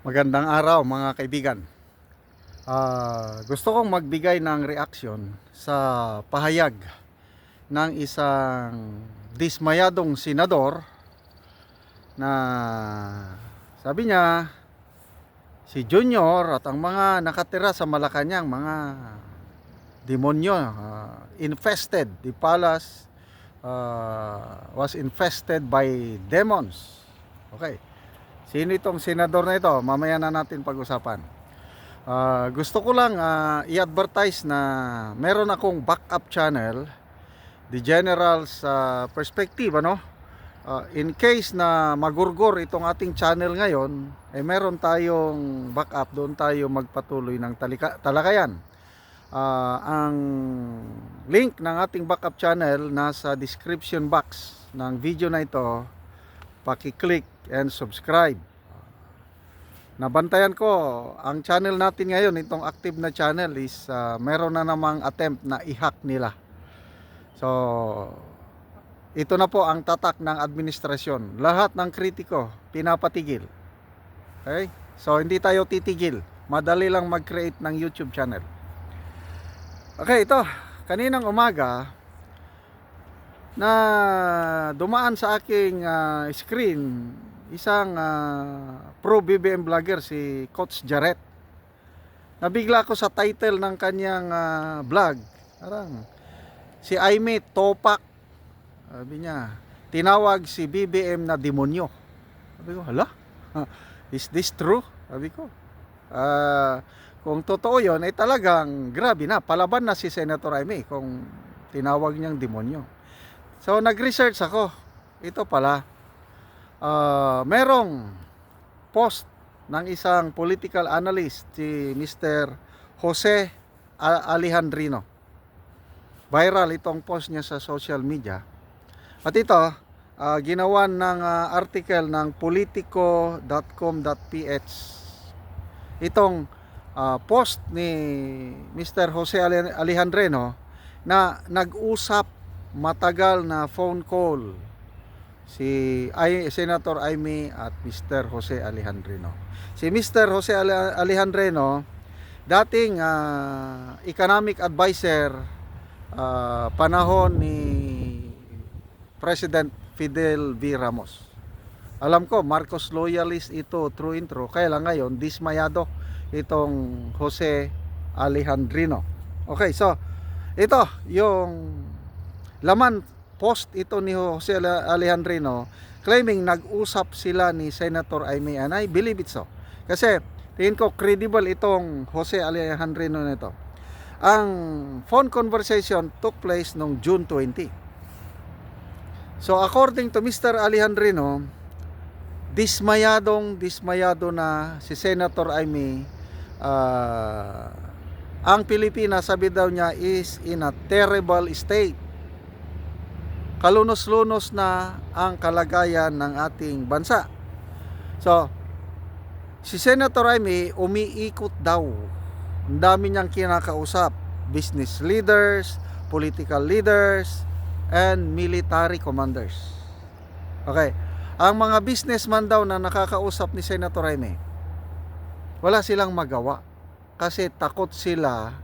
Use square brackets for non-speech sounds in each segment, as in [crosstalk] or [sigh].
Magandang araw mga kaibigan. Ah, gusto kong magbigay ng reaksyon sa pahayag ng isang dismayadong senador na sabi niya si Junior at ang mga nakatira sa Malacanang mga demonyo ah, infested. The palace ah, was infested by demons. Okay Sino itong senador na ito? Mamaya na natin pag-usapan. Ah, gusto ko lang ah, i-advertise na meron akong backup channel, The General's ah, Perspective, ano? Ah, in case na magurgor itong ating channel ngayon, eh meron tayong backup, doon tayo magpatuloy ng talika, talakayan. Ah, ang link ng ating backup channel nasa description box ng video na ito paki-click and subscribe. Nabantayan ko, ang channel natin ngayon, itong active na channel is ah, meron na namang attempt na i-hack nila. So, ito na po ang tatak ng administrasyon. Lahat ng kritiko, pinapatigil. Okay? So, hindi tayo titigil. Madali lang mag-create ng YouTube channel. Okay, ito. Kaninang umaga, na dumaan sa aking ah, screen isang ah, pro BBM vlogger si Coach Jarrett. Nabigla ako sa title ng kanyang ah, vlog. Parang si Aimee Topak. Sabi niya, tinawag si BBM na demonyo. Sabi ko, hala? Is this true? Sabi ko. Ah, kung totoo 'yon ay talagang grabe na. Palaban na si Senator Aimee kung tinawag niyang demonyo. So nag-research ako. Ito pala. Ah, merong post ng isang political analyst si Mr. Jose Alejandrino. Viral itong post niya sa social media. At ito, ah, ginawan ng ah, article ng politico.com.ph. Itong ah, post ni Mr. Jose Ale- Alejandrino na nag-usap matagal na phone call si Ay, Senator Aimee at Mr. Jose Alejandrino. Si Mr. Jose Ale- Alejandrino, dating ah, economic advisor ah, panahon ni President Fidel V. Ramos. Alam ko, Marcos loyalist ito, true intro. Kaya lang ngayon, dismayado itong Jose Alejandrino. Okay, so, ito, yung laman post ito ni Jose Ale- Alejandrino claiming nag-usap sila ni Senator Aimee and I believe it so. Kasi tingin ko credible itong Jose Alejandrino nito. Ang phone conversation took place noong June 20. So according to Mr. Alejandrino, dismayadong dismayado na si Senator Aimee ah, ang Pilipinas sabi daw niya is in a terrible state kalunos-lunos na ang kalagayan ng ating bansa. So, si Senator Amy umiikot daw. Ang dami niyang kinakausap. Business leaders, political leaders, and military commanders. Okay. Ang mga businessman daw na nakakausap ni Senator Amy, wala silang magawa. Kasi takot sila,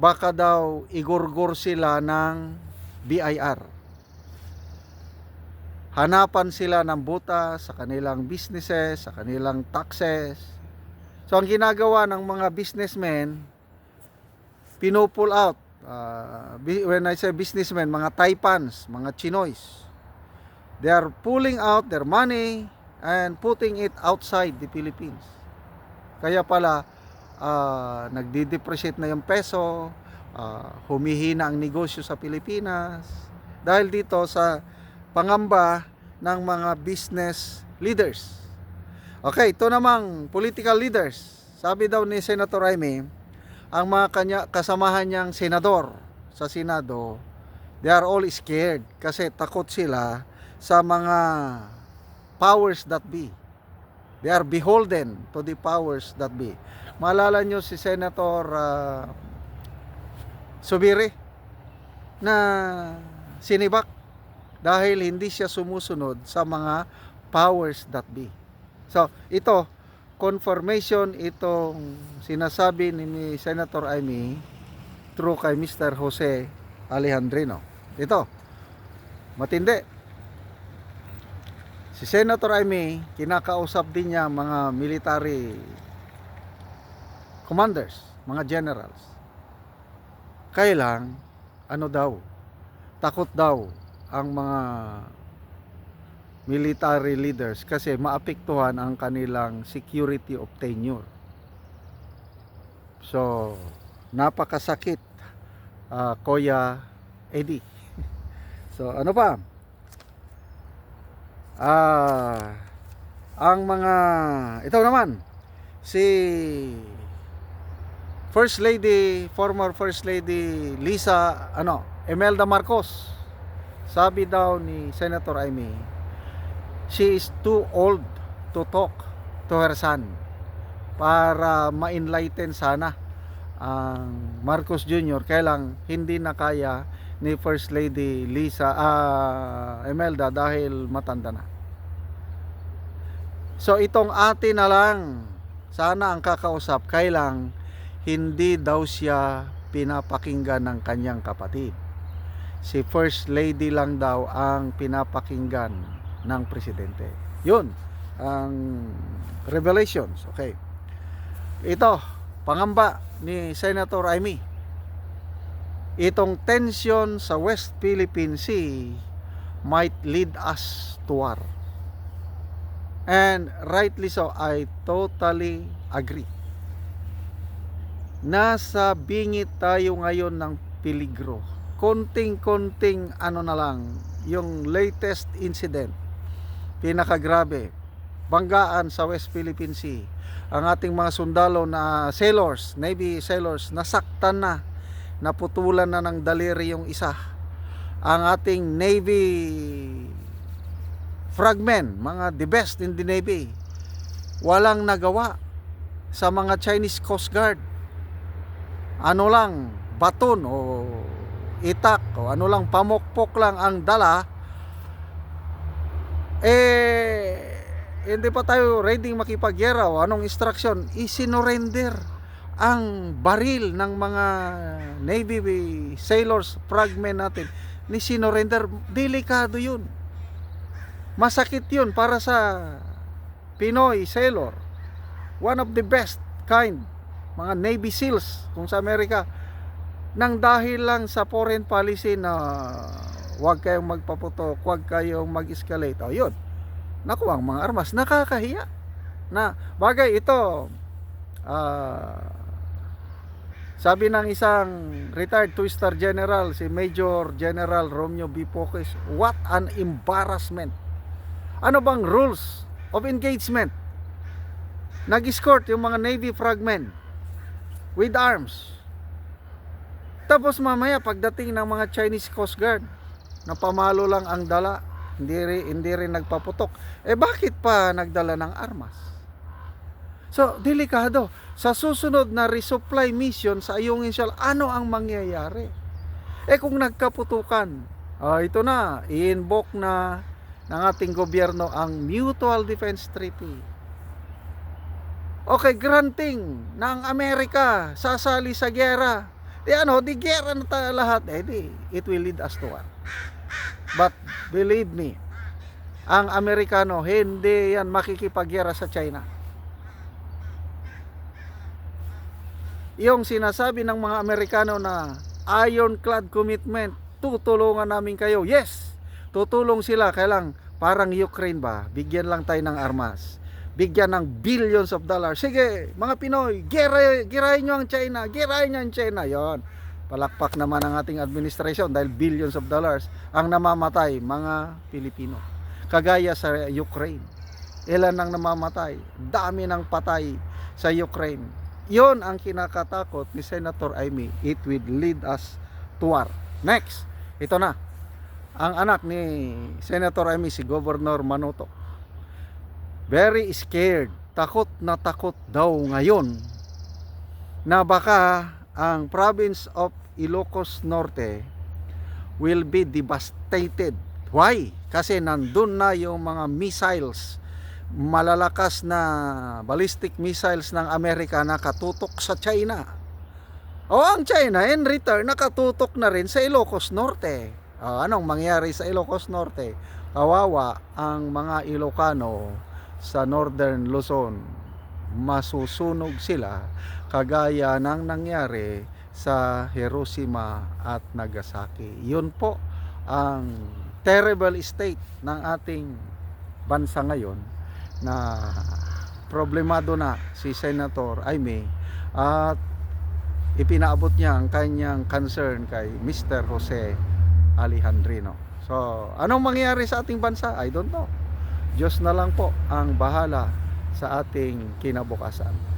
baka daw igurgur sila ng BIR hanapan sila ng buta sa kanilang businesses, sa kanilang taxes. So ang ginagawa ng mga businessmen, pinupull out. Uh, when I say businessmen, mga taipans, mga chinoys. They are pulling out their money and putting it outside the Philippines. Kaya pala, uh, nagdi-depreciate na yung peso, uh, humihina ang negosyo sa Pilipinas. Dahil dito sa pangamba ng mga business leaders. Okay, ito namang political leaders. Sabi daw ni Senator Jaime, ang mga kanya, kasamahan niyang senador sa Senado, they are all scared kasi takot sila sa mga powers that be. They are beholden to the powers that be. Maalala nyo si Senator uh, Subiri na sinibak dahil hindi siya sumusunod sa mga powers that be. So, ito, confirmation itong sinasabi ni, Senator Amy through kay Mr. Jose Alejandrino. Ito, matindi. Si Senator Amy, kinakausap din niya mga military commanders, mga generals. Kailang, ano daw, takot daw ang mga military leaders kasi maapektuhan ang kanilang security of tenure. So, napakasakit, ah, Kuya Eddie. [laughs] So, ano pa? Ah, ang mga, ito naman, si First Lady, former First Lady Lisa, ano, Imelda Marcos. Sabi daw ni Senator Amy, she is too old to talk to her son para ma-enlighten sana ang Marcos Jr. Kailang hindi na kaya ni First Lady Lisa ah, Imelda dahil matanda na. So itong ate na lang sana ang kakausap kailang hindi daw siya pinapakinggan ng kanyang kapatid. Si First Lady lang daw ang pinapakinggan ng presidente. Yun ang revelations. Okay. Ito, pangamba ni Senator Amy. Itong tension sa West Philippine Sea might lead us to war. And rightly so, I totally agree. Nasa bingit tayo ngayon ng peligro. Konting-konting ano na lang, yung latest incident, pinakagrabe, banggaan sa West Philippine Sea. Ang ating mga sundalo na sailors, Navy sailors, nasaktan na, naputulan na ng daliri yung isa. Ang ating Navy fragmen, mga the best in the Navy, walang nagawa sa mga Chinese Coast Guard. Ano lang, baton o itak o ano lang, pamokpok lang ang dala, eh, hindi pa tayo ready makipagyera o anong instruction, isinorender ang baril ng mga Navy sailors, fragment natin, ni sinorender, delikado yun. Masakit yun para sa Pinoy sailor. One of the best kind, mga Navy SEALs kung sa Amerika, nang dahil lang sa foreign policy na huwag kayong magpaputok, huwag kayong mag-escalate. O yun, nakuha ang mga armas. Nakakahiya. Na, bagay ito, ah, sabi ng isang retired two-star general, si Major General Romeo B. Pocas, what an embarrassment. Ano bang rules of engagement? Nag-escort yung mga Navy fragmen with arms. Tapos mamaya pagdating ng mga Chinese Coast Guard, na pamalo lang ang dala, hindi rin, hindi rin nagpaputok. Eh bakit pa nagdala ng armas? So, delikado. Sa susunod na resupply mission sa iyong initial, ano ang mangyayari? Eh kung nagkaputukan, ah, ito na, i-invoke na ng ating gobyerno ang Mutual Defense Treaty. Okay, granting na ang Amerika sasali sa gera. Di ano, di gera na tayo lahat. Eh di, it will lead us to war. But believe me, ang Amerikano hindi yan makikipagyera sa China. Yung sinasabi ng mga Amerikano na ironclad commitment, tutulungan namin kayo. Yes, tutulong sila. Kailang parang Ukraine ba, bigyan lang tayo ng armas. Bigyan ng billions of dollars. Sige, mga Pinoy, gira, girahin nyo ang China, girahin nyo ang China. Yon. Palakpak naman ang ating administration dahil billions of dollars ang namamatay mga Pilipino. Kagaya sa Ukraine. Ilan ang namamatay? Dami ng patay sa Ukraine. Yon ang kinakatakot ni Senator Amy. It will lead us to war. Next, ito na. Ang anak ni Senator Amy, si Governor Manoto. Very scared. Takot na takot daw ngayon na baka ang province of Ilocos Norte will be devastated. Why? Kasi nandun na yung mga missiles malalakas na ballistic missiles ng Amerika nakatutok sa China. O ang China in return nakatutok na rin sa Ilocos Norte. O, anong mangyari sa Ilocos Norte? Kawawa ang mga Ilocano sa Northern Luzon. Masusunog sila kagaya ng nangyari sa Hiroshima at Nagasaki. Yun po ang terrible state ng ating bansa ngayon na problemado na si Senator Aimee at ipinaabot niya ang kanyang concern kay Mr. Jose Alejandrino. So, anong mangyayari sa ating bansa? I don't know. Diyos na lang po ang bahala sa ating kinabukasan.